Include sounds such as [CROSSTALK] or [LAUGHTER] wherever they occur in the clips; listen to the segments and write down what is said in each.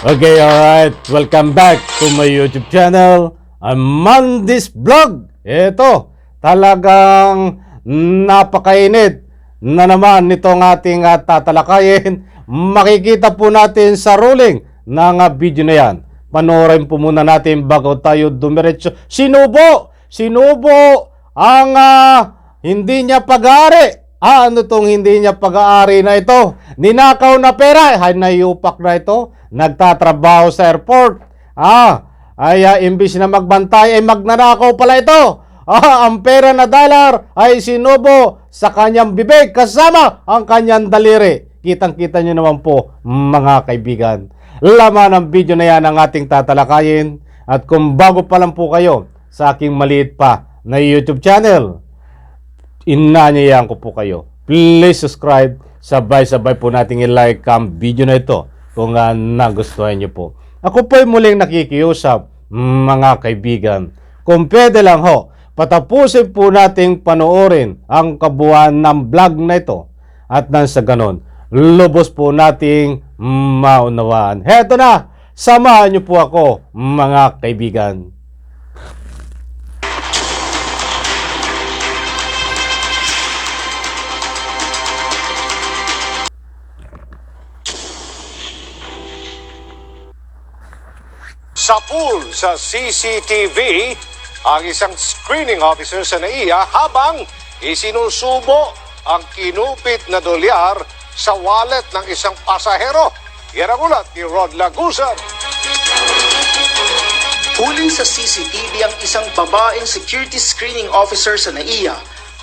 Okay, alright. Welcome back to my YouTube channel. I'm Mandis Vlog. Ito, talagang napakainit na naman nitong ating uh, tatalakayin. Makikita po natin sa ruling ng uh, video na yan. Panoorin po muna natin bago tayo dumiretso. Sinubo! Sinubo ang ah, hindi niya pag-aari. Ah, ano tong hindi niya pag-aari na ito? Ninakaw na pera. Ay, nayupak na ito. Nagtatrabaho sa airport. Ah, ay ah, imbis na magbantay ay magnanakaw pala ito. Ah, ang pera na dollar ay sinubo sa kanyang bibig kasama ang kanyang daliri. Kitang-kita nyo naman po, mga kaibigan. Laman ng video na yan ang ating tatalakayin. At kung bago pa lang po kayo sa aking maliit pa na YouTube channel, inanyayahan ko po kayo. Please subscribe. Sabay-sabay po nating i-like ang video na ito kung uh, nagustuhan nyo po. Ako po ay muling nakikiusap, mga kaibigan. Kung pwede lang ho, patapusin po nating panoorin ang kabuuan ng vlog na ito. At nang sa ganon, lubos po nating maunawaan. Heto na, samahan nyo po ako, mga kaibigan. Sa pool sa CCTV, ang isang screening officer sa NAIA habang isinusubo ang kinupit na dolyar sa wallet ng isang pasahero. Yan ang ulat ni Rod Lagusan. Huli sa CCTV ang isang babaeng security screening officer sa NAIA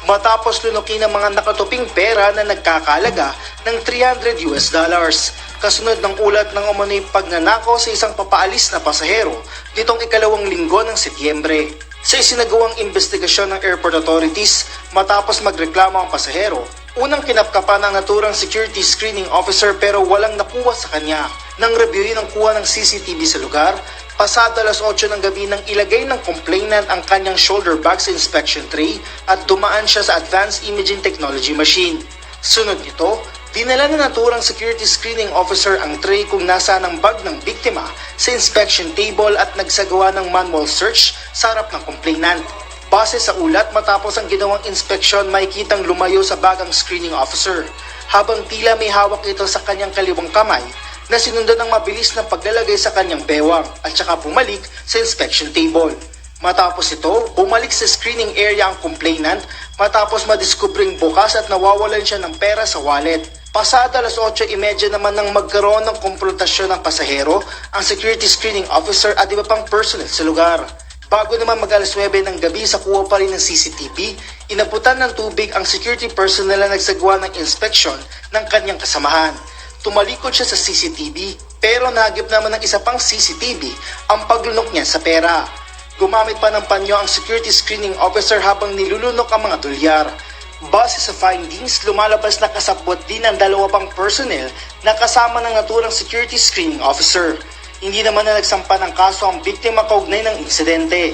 matapos lunukin ang mga nakatuping pera na nagkakalaga ng 300 US dollars. Kasunod ng ulat ng umano'y pagnanakaw sa isang papaalis na pasahero nitong ikalawang linggo ng Setyembre. Sa isinagawang investigasyon ng airport authorities matapos magreklamo ang pasahero, unang kinapkapan ang naturang security screening officer pero walang nakuha sa kanya. Nang reviewin ang kuha ng CCTV sa lugar, pasado alas 8 ng gabi nang ilagay ng complainant ang kanyang shoulder bags inspection tray at dumaan siya sa advanced imaging technology machine. Sunod nito, dinala na naturang security screening officer ang tray kung nasaan ang bag ng biktima sa inspection table at nagsagawa ng manual search sa harap ng complainant. Base sa ulat, matapos ang ginawang inspeksyon, may kitang lumayo sa bagang screening officer habang tila may hawak ito sa kanyang kaliwang kamay na sinundan ng mabilis na paglalagay sa kanyang bewang at saka bumalik sa inspection table. Matapos ito, bumalik sa screening area ang complainant matapos madiskubring bukas at nawawalan siya ng pera sa wallet. Pasado alas 8.30 naman nang magkaroon ng komprontasyon ng pasahero, ang security screening officer at iba pang personnel sa lugar. Bago naman mag alas 9 ng gabi sa kuha pa rin ng CCTV, inaputan ng tubig ang security personnel na nagsagawa ng inspeksyon ng kanyang kasamahan. Tumalikod siya sa CCTV pero nagip naman ng isa pang CCTV ang paglunok niya sa pera. Gumamit pa ng panyo ang security screening officer habang nilulunok ang mga dolyar. Base sa findings, lumalabas na kasabot din ang dalawa pang personnel na kasama ng naturang security screening officer. Hindi naman na nagsampa ng kaso ang biktima kaugnay ng insidente.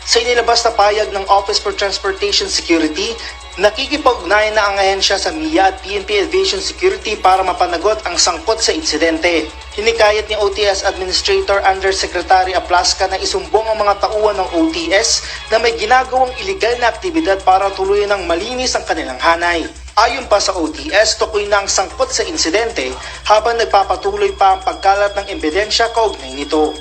Sa inilabas na payag ng Office for Transportation Security, nakikipag-ugnayan na ang ahensya sa MIA at PNP Aviation Security para mapanagot ang sangkot sa insidente. Hinikayat ni OTS Administrator Undersecretary Aplaska na isumbong ang mga tauhan ng OTS na may ginagawang iligal na aktibidad para tuluyan ng malinis ang kanilang hanay. Ayon pa sa OTS, tukoy na ang sangkot sa insidente habang nagpapatuloy pa ang pagkalat ng ebidensya kaugnay nito.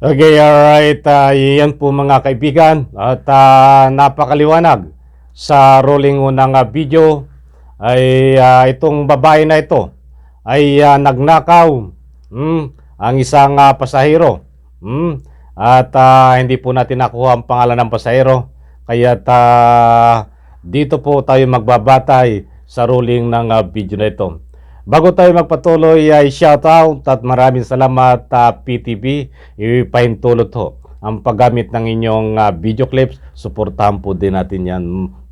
Okay, alright. Uh, yan po mga kaibigan. At ah, napakaliwanag sa rolling unang ah, video ay ah, itong babae na ito ay ah, nagnakaw mm, ang isang ah, pasahero. Mm, at ah, hindi po natin nakuha ang pangalan ng pasahero. Kaya dito po tayo magbabatay sa ruling ng ah, video na ito. Bago tayo magpatuloy ay shout out at maraming salamat uh, PTV. Ipahintulot ho ang paggamit ng inyong ah, video clips. Suportahan po din natin yan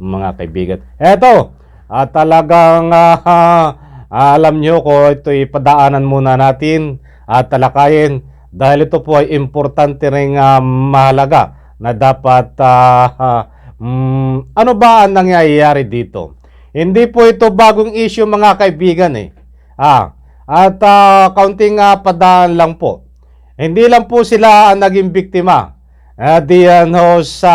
mga kaibigan. Eto, at talagang ah, alam nyo ko ito ipadaanan muna natin at talakayin dahil ito po ay importante ring ah, mahalaga na dapat ah, ah, mm, ano ba ang nangyayari dito? Hindi po ito bagong issue mga kaibigan eh. Ah, at ah, kaunting ah, padaan lang po. Hindi lang po sila ang naging biktima. Ah, diyan ho sa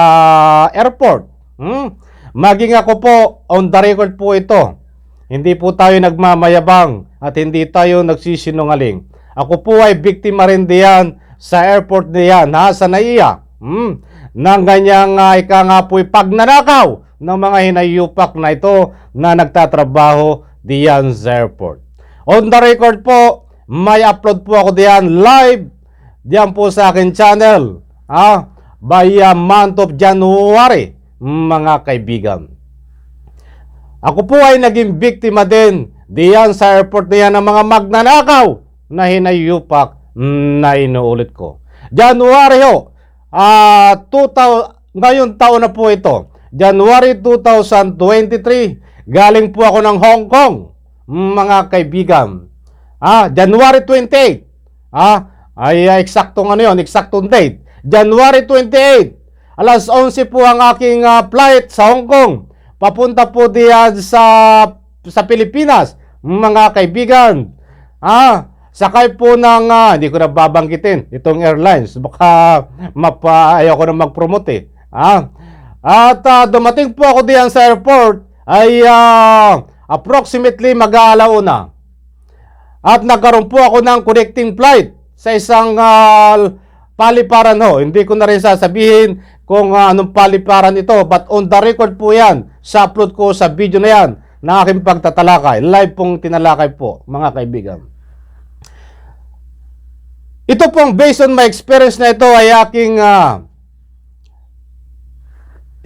airport. Hmm? Maging ako po, on the record po ito. Hindi po tayo nagmamayabang at hindi tayo nagsisinungaling. Ako po ay biktima rin diyan sa airport diyan, ha, sa NAIA. Hmm? Nang ganyang uh, ika nga po'y pagnanakaw ng mga hinayupak na ito na nagtatrabaho diyan sa airport. On the record po, may upload po ako diyan live diyan po sa akin channel. Ah, by uh, month of January, mga kaibigan. Ako po ay naging biktima din diyan sa airport diyan ng mga magnanakaw na hinayupak na inuulit ko. January ho, ah 2000, ngayon taon na po ito. January 2023, galing po ako ng Hong Kong, mga kaibigan. Ah, January 28. Ah, ay ah, eksaktong ano 'yon, eksaktong date. January 28. Alas 11 po ang aking ah, flight sa Hong Kong. Papunta po diyan sa sa Pilipinas, mga kaibigan. Ah, sakay po ng ah, hindi ko na babanggitin itong airlines. Baka mapa ayaw ko na mag-promote eh. Ah, at ah, dumating po ako diyan sa airport ay ah, approximately mag-aalauna. At nagkaroon po ako ng connecting flight sa isang ah, paliparan ho. Hindi ko na rin sasabihin kung ah, anong paliparan ito. But on the record po yan. Sa upload ko sa video na yan na aking pagtatalakay. Live pong tinalakay po, mga kaibigan. Ito pong based on my experience na ito ay aking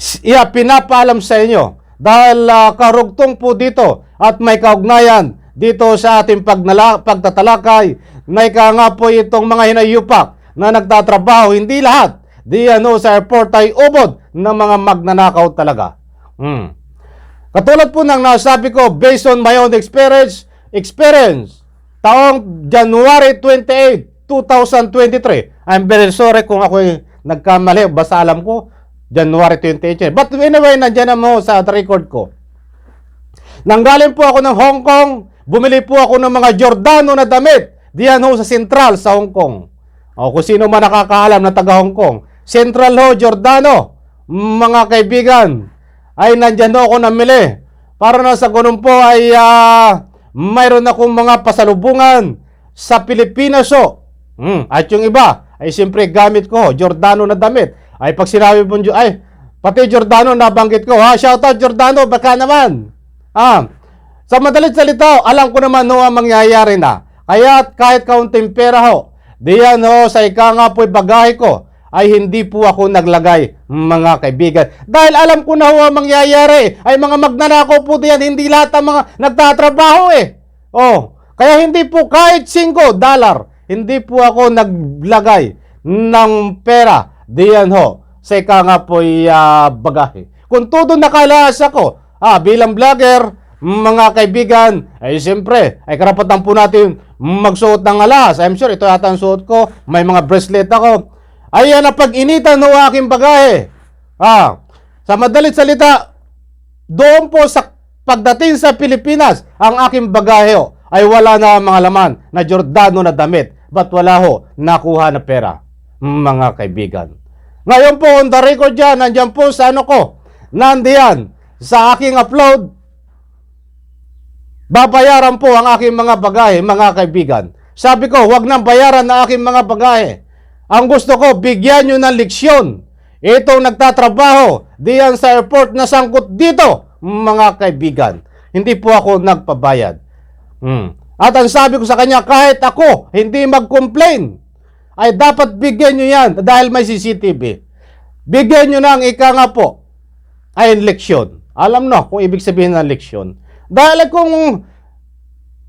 s- yeah, pinapaalam sa inyo dahil ah, karugtong po dito at may kaugnayan dito sa ating pagnala, pagtatalakay na ika nga po itong mga hinayupak na nagtatrabaho, hindi lahat. Di ano sa airport ay ubod ng mga magnanakaw talaga. Hmm. Katulad po ng nasabi ko, based on my own experience, experience, taong January 28, 2023. I'm very sorry kung ako nagkamali, basta alam ko, January 28. But anyway, nandyan naman sa record ko. Nanggaling po ako ng Hong Kong, bumili po ako ng mga Giordano na damit, diyan ho sa Central sa Hong Kong. O kung sino man nakakaalam na taga Hong Kong, Central ho, Giordano, mga kaibigan, ay nandyan ho ako namili. Para na sa ganun po ay ah, mayroon akong mga pasalubungan sa Pilipinas ho. Hmm, at yung iba, ay siyempre gamit ko, Giordano na damit. Ay pag sinabi po, ay, pati Giordano nabanggit ko, ha, shoutout Giordano, baka naman. Ah, sa madalit salita, alam ko naman no ang mangyayari na. Kaya kahit kaunting pera ho, diyan ho sa ika nga po'y bagahe ko, ay hindi po ako naglagay, mga kaibigan. Dahil alam ko na ho ang mangyayari, ay mga magnanakaw po diyan, hindi lahat ang mga nagtatrabaho eh. Oh, kaya hindi po kahit 5 dollar, hindi po ako naglagay ng pera diyan ho sa ika nga po'y ah, bagahe. Kung todo nakalas ako, ah, bilang vlogger, mga kaibigan, ay siyempre, ay karapatan po natin magsuot ng alas. I'm sure ito yata ang suot ko, may mga bracelet ako. Ayan na pag-initan ho aking bagahe. Ah, sa madalit salita, doon po sa pagdating sa Pilipinas, ang aking bagahe ho, ay wala na mga laman na Giordano na damit. But wala ho, nakuha na pera. Mga kaibigan. Ngayon po, on the record dyan, nandyan po sa ano ko, nandiyan, sa aking upload, babayaran po ang aking mga bagahe, mga kaibigan. Sabi ko, wag nang bayaran na aking mga bagahe. Ang gusto ko, bigyan nyo ng leksyon. Itong nagtatrabaho diyan sa airport na sangkot dito, mga kaibigan. Hindi po ako nagpabayad. Hmm. At ang sabi ko sa kanya, kahit ako hindi mag-complain, ay dapat bigyan nyo yan dahil may CCTV. Bigyan nyo ng ika nga po, ay leksyon. Alam no kung ibig sabihin ng leksyon. Dahil kung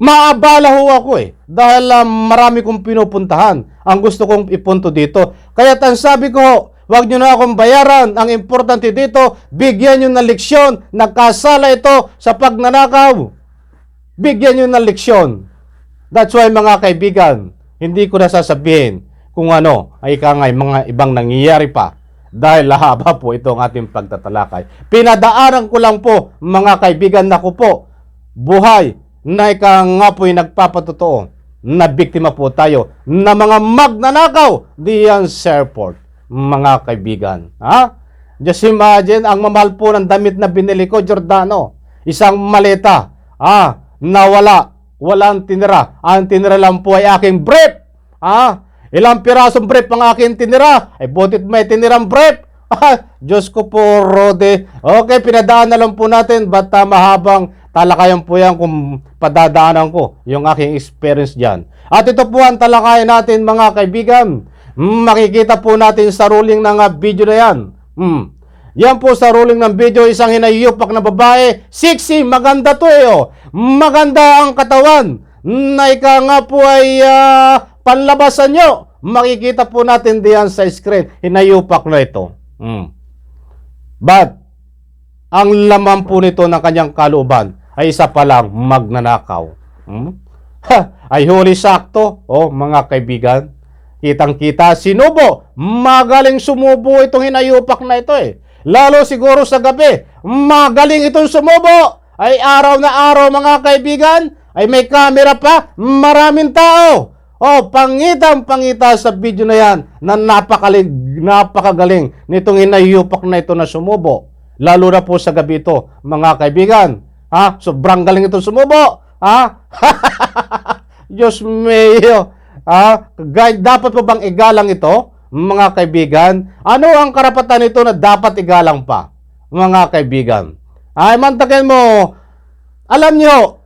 maabala ho ako eh. Dahil um, marami kong pinupuntahan. Ang gusto kong ipunto dito. Kaya ang sabi ko, wag nyo na akong bayaran. Ang importante dito, bigyan nyo ng leksyon. Nagkasala ito sa pagnanakaw. Bigyan nyo ng leksyon. That's why mga kaibigan, hindi ko na sasabihin kung ano ay kangay mga ibang nangyayari pa dahil lahaba po itong ating pagtatalakay. Pinadaanan ko lang po, mga kaibigan, na ko po, buhay na ika nga po'y nagpapatotoo na biktima po tayo na mga magnanakaw diyan sa airport, mga kaibigan. Ha? Just imagine, ang mamahal po ng damit na binili ko, Giordano, isang maleta, ah, nawala, walang tinira. Ang tinira lang po ay aking brief. Ah, ilang pirasong brief ang aking tinira? Ay butit may tinirang brief. [LAUGHS] Ah, Diyos ko po, Rode. Okay, pinadaan na lang po natin. Ba't ah, mahabang talakayan po yan kung padadaanan ko yung aking experience dyan. At ito po ang talakayan natin mga kaibigan. Mm, makikita po natin sa ruling ng ah, video na yan. Hmm. Yan po sa ruling ng video, isang hinayupak na babae. Sexy, maganda to eh. Oh. Maganda ang katawan. Na ika nga po ay ah, panlabasan nyo. Makikita po natin diyan sa screen. Hinayupak na ito. Hmm. But, ang laman po nito ng kanyang kalooban ay isa pa lang magnanakaw. Hmm? Ha, ay huli sakto, oh, mga kaibigan. Kitang-kita, sinubo. Magaling sumubo itong hinayupak na ito eh. Lalo siguro sa gabi. Magaling itong sumubo. Ay araw na araw mga kaibigan. Ay may camera pa. Maraming tao. Oh, pangitang pangita sa video na yan na napakalig, napakagaling nitong hinayupak na ito na sumubo. Lalo na po sa gabi ito, mga kaibigan. Ha? Sobrang galing itong sumubo. Ha? [LAUGHS] Diyos mio. Ah, gay- dapat pa bang igalang ito, mga kaibigan? Ano ang karapatan nito na dapat igalang pa, mga kaibigan? Ay, mantakin mo, alam nyo,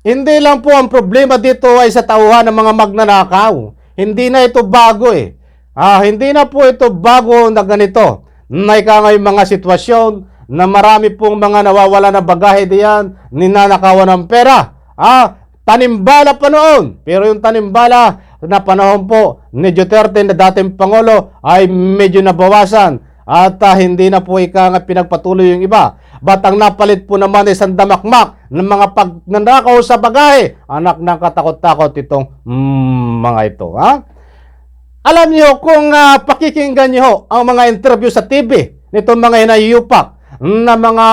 hindi lang po ang problema dito ay sa tauhan ng mga magnanakaw. Hindi na ito bago eh. Ah, hindi na po ito bago na ganito. Na ika nga yung mga sitwasyon na marami pong mga nawawala na bagahe diyan, ninanakawan ng pera. Ah, tanimbala pa noon. Pero yung tanimbala na panahon po ni Duterte na dating Pangulo ay medyo nabawasan at ah, hindi na po ika nga pinagpatuloy yung iba. Ba't ang napalit po naman ay isang damakmak ng mga pagnanakaw sa bagahe? Anak ng katakot-takot itong mm, mga ito. Ha? Alam niyo kung ah, pakikinggan niyo ang mga interview sa TV nitong mga hinayupak na mga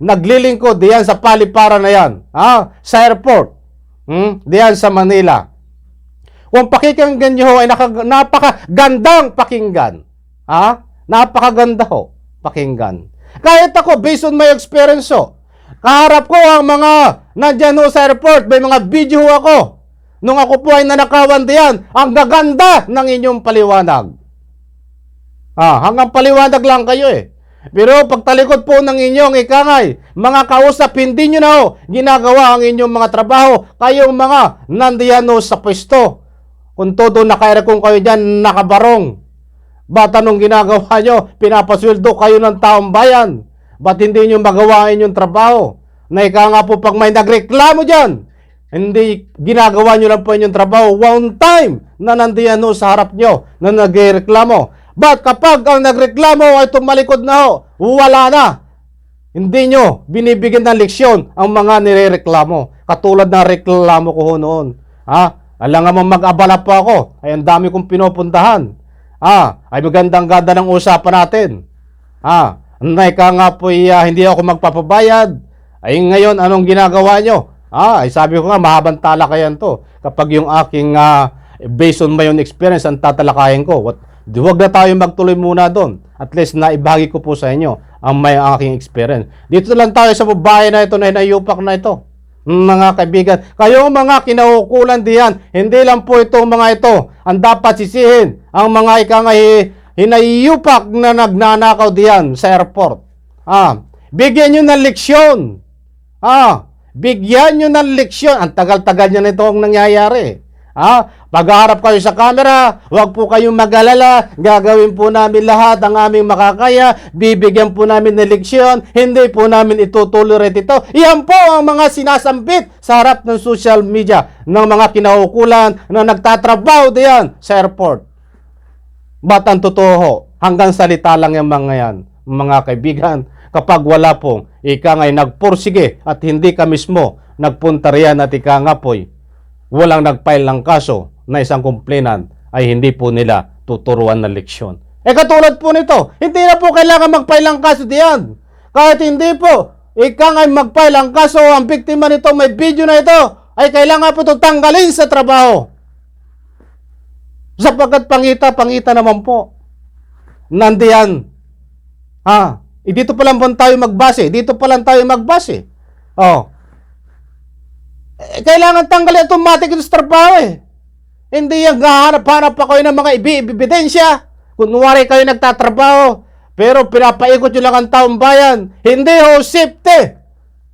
naglilingkod diyan sa paliparan na yan, ha? sa airport, hmm? diyan sa Manila. Kung pakikinggan niyo ay naka, napakagandang pakinggan. Ha? Napakaganda ho pakinggan. Kahit ako, based on my experience ho, kaharap ko ang mga nandyan sa airport, may mga video ho ako. Nung ako po ay nanakawan diyan, ang gaganda ng inyong paliwanag. Ah, hanggang paliwanag lang kayo eh. Pero pagtalikod po ng inyong ikangay, mga kausap, hindi nyo na ho ginagawa ang inyong mga trabaho. Kayong mga nandiyan sa pwesto. Kung todo nakaerekong kayo dyan, nakabarong. Ba't anong ginagawa nyo? Pinapasweldo kayo ng taong bayan. Ba't hindi nyo magawa ang inyong trabaho? Na ika nga po pag may nagreklamo dyan, hindi ginagawa nyo lang po inyong trabaho one time na nandiyan ho sa harap nyo na nagreklamo. But kapag ang nagreklamo ay tumalikod na ho, wala na. Hindi nyo binibigyan ng leksyon ang mga nirereklamo. Katulad ng reklamo ko ho noon. Ha? Alam nga mag-abala pa ako. Ay ang dami kong pinupuntahan. Ah, ay magandang ganda ng usapan natin. Ah, nay ka nga po iya, hindi ako magpapabayad. Ay ngayon, anong ginagawa nyo? Ah, ay sabi ko nga, mahabang talakayan to. Kapag yung aking, ah, based on my own experience, ang tatalakayin ko. What, di wag na tayo magtuloy muna doon. At least na ibahagi ko po sa inyo ang may aking experience. Dito lang tayo sa babae na ito na hinayupak na ito. Mga kaibigan, kayo mga kinaukulan diyan, hindi lang po itong mga ito ang dapat sisihin. Ang mga ikangay hinayupak na nagnanakaw diyan sa airport. Ah, bigyan nyo ng leksyon. Ah, bigyan nyo ng leksyon. Ang tagal-tagal niya nito ang nangyayari. Ah, pagharap kayo sa camera, huwag po kayong mag-alala. Gagawin po namin lahat ang aming makakaya. Bibigyan po namin ng leksyon. Hindi po namin itutolerate ito. Iyan po ang mga sinasambit sa harap ng social media ng mga kinaukulan na nagtatrabaho diyan sa airport. Ba't ang totoo? Hanggang salita lang yung mga yan, mga kaibigan. Kapag wala pong ika nga'y nagpursige at hindi ka mismo nagpunta riyan at ika nga po'y walang nagfile ng kaso na isang complainant ay hindi po nila tuturuan ng leksyon. Eh katulad po nito, hindi na po kailangan mag-file ng kaso diyan. Kahit hindi po, ika nga mag-file ang kaso, ang biktima nito may video na ito, ay kailangan po ito tanggalin sa trabaho. Sapagkat pangita, pangita naman po. Nandiyan. Ha? Eh, dito pa lang po tayo magbase. Dito pa lang tayo magbase. Oh. Eh, kailangan tanggalin automatic ito sa trabaho eh. Hindi yung gahanap-hanap pa kayo ng mga ebidensya. Kunwari kayo nagtatrabaho, pero pinapaikot nyo lang ang taong bayan. Hindi ho, safety.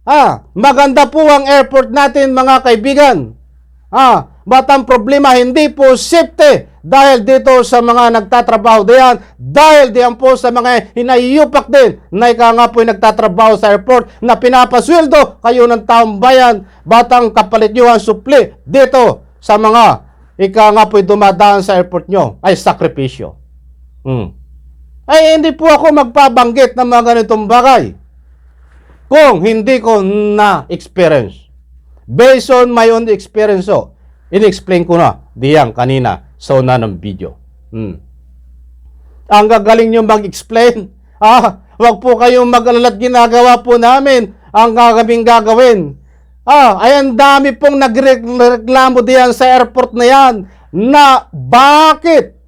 Ah, maganda po ang airport natin mga kaibigan. Ah, but ang problema hindi po safety dahil dito sa mga nagtatrabaho diyan, dahil diyan po sa mga hinayupak din na ika nga po nagtatrabaho sa airport na pinapasweldo kayo ng taong bayan, batang kapalit nyo ang supli dito sa mga ika nga po yung dumadaan sa airport nyo ay sakripisyo. Hmm. Ay hindi po ako magpabanggit ng mga ganitong bagay kung hindi ko na-experience. Based on my own experience, so, in-explain ko na diyan kanina sa una ng video. Hmm. Ang gagaling nyo mag-explain. [LAUGHS] Ah, wag po kayong mag-alala at ginagawa po namin ang gagaming gagawin. Ah, ay ang dami pong nagreklamo diyan sa airport na yan na bakit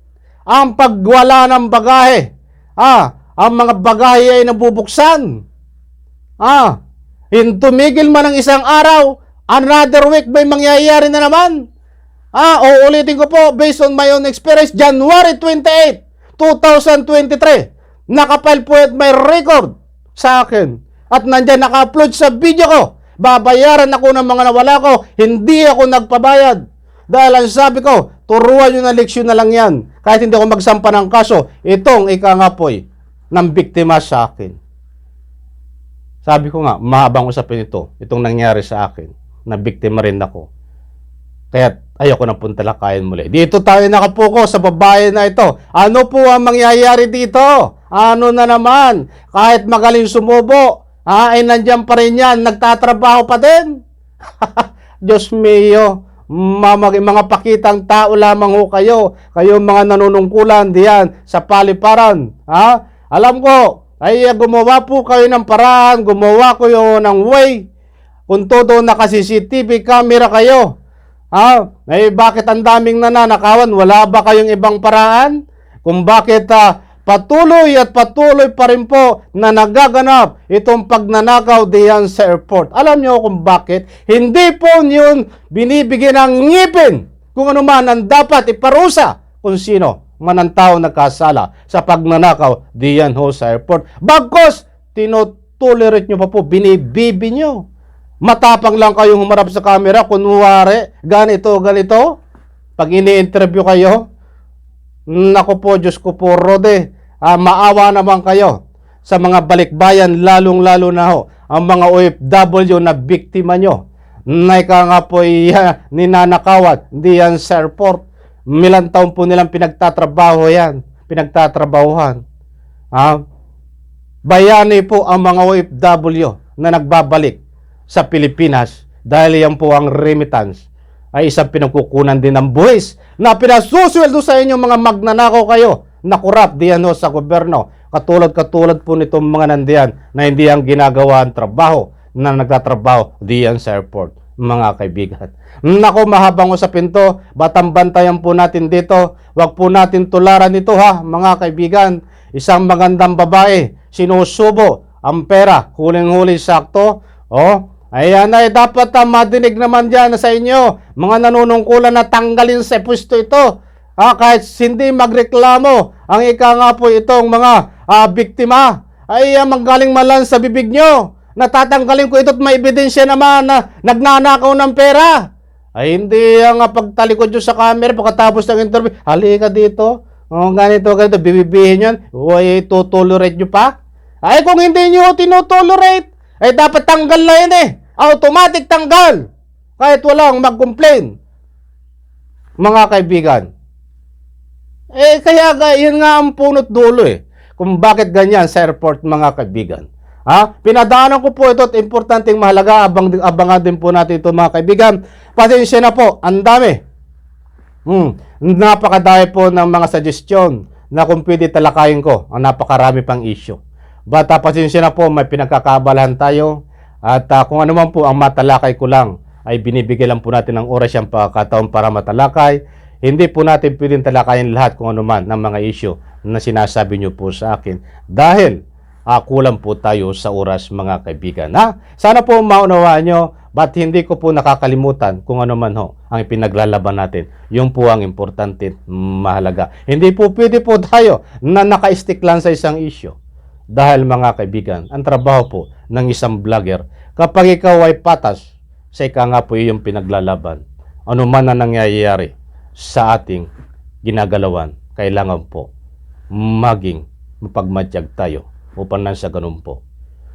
ang pagwala ng bagahe, ah, ang mga bagahe ay nabubuksan. Ah, hin tumigil man ng isang araw, another week may mangyayari na naman. Ah, uulitin ko po, based on my own experience, January 28, 2023, nakapile po at may record sa akin. At nandyan naka-upload sa video ko. Babayaran ako ng mga nawala ko, hindi ako nagpabayad. Dahil ang sabi ko, turuan nyo na leksyon na lang yan. Kahit hindi ako magsampa ng kaso, itong ikangapoy ng biktima sa akin. Sabi ko nga, mahabang usapin ito, itong nangyari sa akin, na biktima rin ako. Kaya ayoko na pong talakayan muli. Dito tayo nakapuko sa babae na ito. Ano po ang mangyayari dito? Ano na naman? Kahit magaling sumubo, ah, ay nandyan pa rin yan, nagtatrabaho pa din. [LAUGHS] Diyos mio, mamag mga pakitang tao lamang ho kayo. Kayo mga nanunungkulan diyan sa paliparan. Ha? Alam ko, ay uh, gumawa po kayo ng paraan, gumawa ko yung ng way. Kung todo naka CCTV camera kayo. Ha? Eh bakit ang daming nananakawan? Wala ba kayong ibang paraan? Kung bakit ah, patuloy at patuloy pa rin po na nagaganap itong pagnanakaw diyan sa airport. Alam niyo kung bakit? Hindi po yun binibigyan ng ngipin kung ano man ang dapat iparusa kung sino man ang tao nagkasala sa pagnanakaw diyan ho sa airport. Bagkos, tinotolerate nyo pa po, binibibi nyo. Matapang lang kayong humarap sa camera, kunwari, ganito, ganito. Pag ini-interview kayo, Nako po, Diyos ko po, Rode, ah, maawa naman kayo sa mga balikbayan, lalong-lalo na ho, ang mga OFW na biktima nyo. Na ika nga po iya, [LAUGHS] ninanakawat, hindi yan sa airport. Milang taon po nilang pinagtatrabaho yan, pinagtatrabahuhan. Ah, bayani po ang mga OFW na nagbabalik sa Pilipinas dahil yan po ang remittance ay isang pinagkukunan din ng buwis na pinasusweldo sa inyong mga magnanakaw kayo na kurap diyan ho sa gobyerno. Katulad-katulad po nitong mga nandiyan na hindi ang ginagawa ang trabaho na nagtatrabaho diyan sa airport mga kaibigan. Nako, mahabang usapin to. Batang bantayan po natin dito. Huwag po natin tularan ito ha, mga kaibigan. Isang magandang babae, sinusubo ang pera, huling-huli sakto. Oh, ayan ay dapat ah, madinig naman dyan sa inyo. Mga nanunungkulan na tanggalin sa pwesto ito. Ah, kahit hindi magreklamo, ang ika nga po itong mga ah, biktima ay ah, manggaling malan sa bibig nyo. Natatanggalin ko ito at may ebidensya naman na nagnanakaw ng pera. Ay hindi ang uh, pagtalikod nyo sa camera pagkatapos ng interview. Halika dito. Oh, ganito, ganito. Bibibihin yan. Uy, tutolerate nyo pa? Ay kung hindi nyo tinutolerate, ay dapat tanggal na yan eh. Automatic tanggal. Kahit walang mag-complain. Mga kaibigan. Eh, kaya yun nga ang punot dulo eh. Kung bakit ganyan sa airport mga kaibigan. Ha? Pinadaanan ko po ito at importanteng mahalaga. Abang, abangan din po natin ito mga kaibigan. Pasensya na po. Ang dami. Hmm. Napakadami po ng mga suggestion na kung pwede talakayin ko ang napakarami pang issue. But uh, pasensya na po, may pinagkakabalahan tayo. At uh, kung ano man po ang matalakay ko lang, ay binibigyan lang po natin ng oras yung pagkataon para matalakay. Hindi po natin pwedeng talakayin lahat kung ano man ng mga issue na sinasabi nyo po sa akin. Dahil uh, kulang po tayo sa oras mga kaibigan. Ha? Sana po maunawaan nyo, but hindi ko po nakakalimutan kung ano man ho ang ipinaglalaban natin. Yung po ang importante, mahalaga. Hindi po pwede po tayo na naka-stick lang sa isang issue. Dahil mga kaibigan, ang trabaho po ng isang vlogger, kapag ikaw ay patas, sa ika nga po yung pinaglalaban, ano man na nangyayari sa ating ginagalawan, kailangan po maging mapagmatsyag tayo upang nang sa ganun po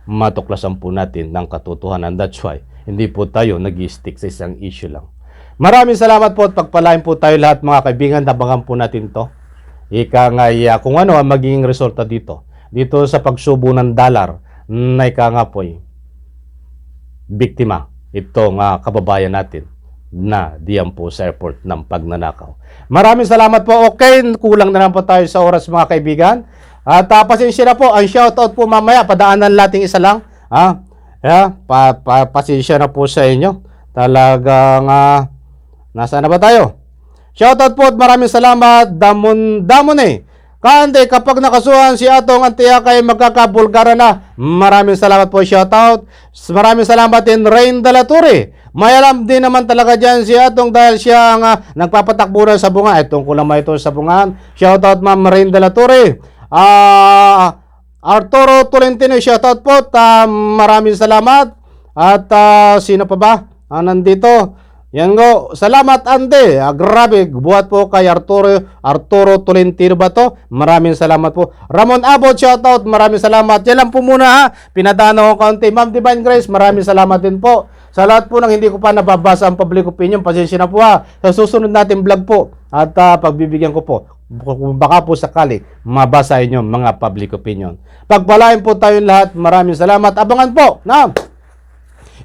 matuklasan po natin ng katotohanan. That's why hindi po tayo nag stick sa isang issue lang. Maraming salamat po at pagpalain po tayo lahat mga kaibigan. Nabangan po natin to. Ika nga iya, kung ano ang magiging resulta dito. Dito sa pagsubo ng dollar na ika nga po biktima itong ah, kababayan natin na diyan po sa airport ng pagnanakaw. Maraming salamat po. Okay, kulang na lang po tayo sa oras mga kaibigan. At uh, pasensya na po, ang shoutout po mamaya, padaanan natin isa lang. Ha? Yeah, pa, pa, pasensya na po sa inyo. Talagang, uh, nasa na ba tayo? Shoutout po at maraming salamat. Damon, damon eh. Kante, kapag nakasuhan si Atong Antiya kay magkakabulgara na. Maraming salamat po, shoutout. Maraming salamat din, Rain Dalaturi. May alam din naman talaga dyan si Atong dahil siya ang uh, nagpapatakburan sa bunga. Itong kulang ito sa bungan. Shoutout, Ma'am Rain Dalaturi. Ah, Arturo Tolentino, shoutout po. Ta, maraming salamat. At ah, sino pa ba? Ah, nandito. Yan go. Salamat ante. Ah, grabe. Buhat po kay Arturo Arturo Tolentino ba to? Maraming salamat po. Ramon Abot, shoutout. Maraming salamat. Yan lang po muna ha. Pinadaan ko kaunti. Ma'am Divine Grace, maraming salamat din po. Sa lahat po ng hindi ko pa nababasa ang public opinion, pasensya na po ha. Sa susunod natin vlog po at ah, pagbibigyan ko po. Baka po sakali mabasa inyo mga public opinion. Pagpalain po tayo lahat. Maraming salamat. Abangan po na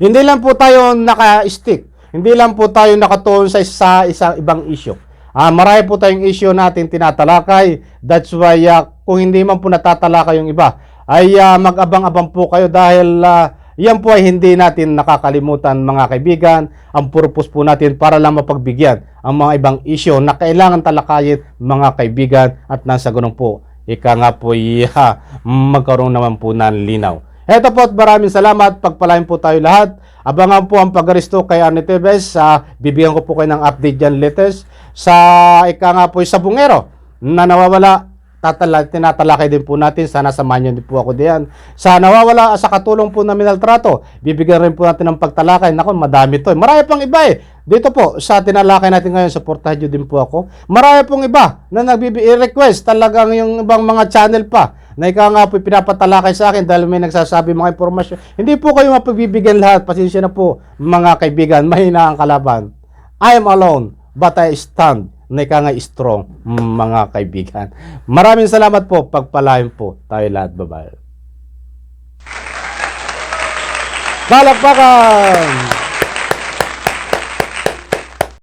hindi lang po tayo naka-stick. Hindi lang po tayo nakatuon sa isa, isang ibang issue. Ah, marami po tayong issue natin tinatalakay. That's why ah, kung hindi man po natatalakay yung iba, ay ah, mag-abang-abang po kayo dahil ah, yan po ay hindi natin nakakalimutan mga kaibigan. Ang purpose po natin para lang mapagbigyan ang mga ibang issue na kailangan talakayin mga kaibigan at nasa ganun po. Ika nga po yeah, [LAUGHS] magkaroon naman po ng linaw. Eto po at maraming salamat. Pagpalain po tayo lahat. Abangan po ang pag-aristo kay Arne Tevez. Uh, bibigyan ko po kayo ng update dyan latest. Sa ika nga po sa bungero na nawawala. Tatala, tinatalakay din po natin. Sana samahan niyo din po ako diyan. Sa nawawala sa katulong po namin trato, bibigyan rin po natin ng pagtalakay. Nako, madami to. eh. Marami pang iba eh. Dito po, sa tinalakay natin ngayon, supportahan niyo din po ako. Marami pong iba na nagbibi-request. Talagang yung ibang mga channel pa na ikaw nga po pinapatalakay sa akin dahil may nagsasabi mga impormasyon. Hindi po kayo mapagbibigyan lahat. Pasensya na po mga kaibigan. Mahina ang kalaban. I am alone, but I stand. Na ikaw nga strong, mga kaibigan. Maraming salamat po. Pagpalain po tayo lahat. Bye-bye. Balakbakan!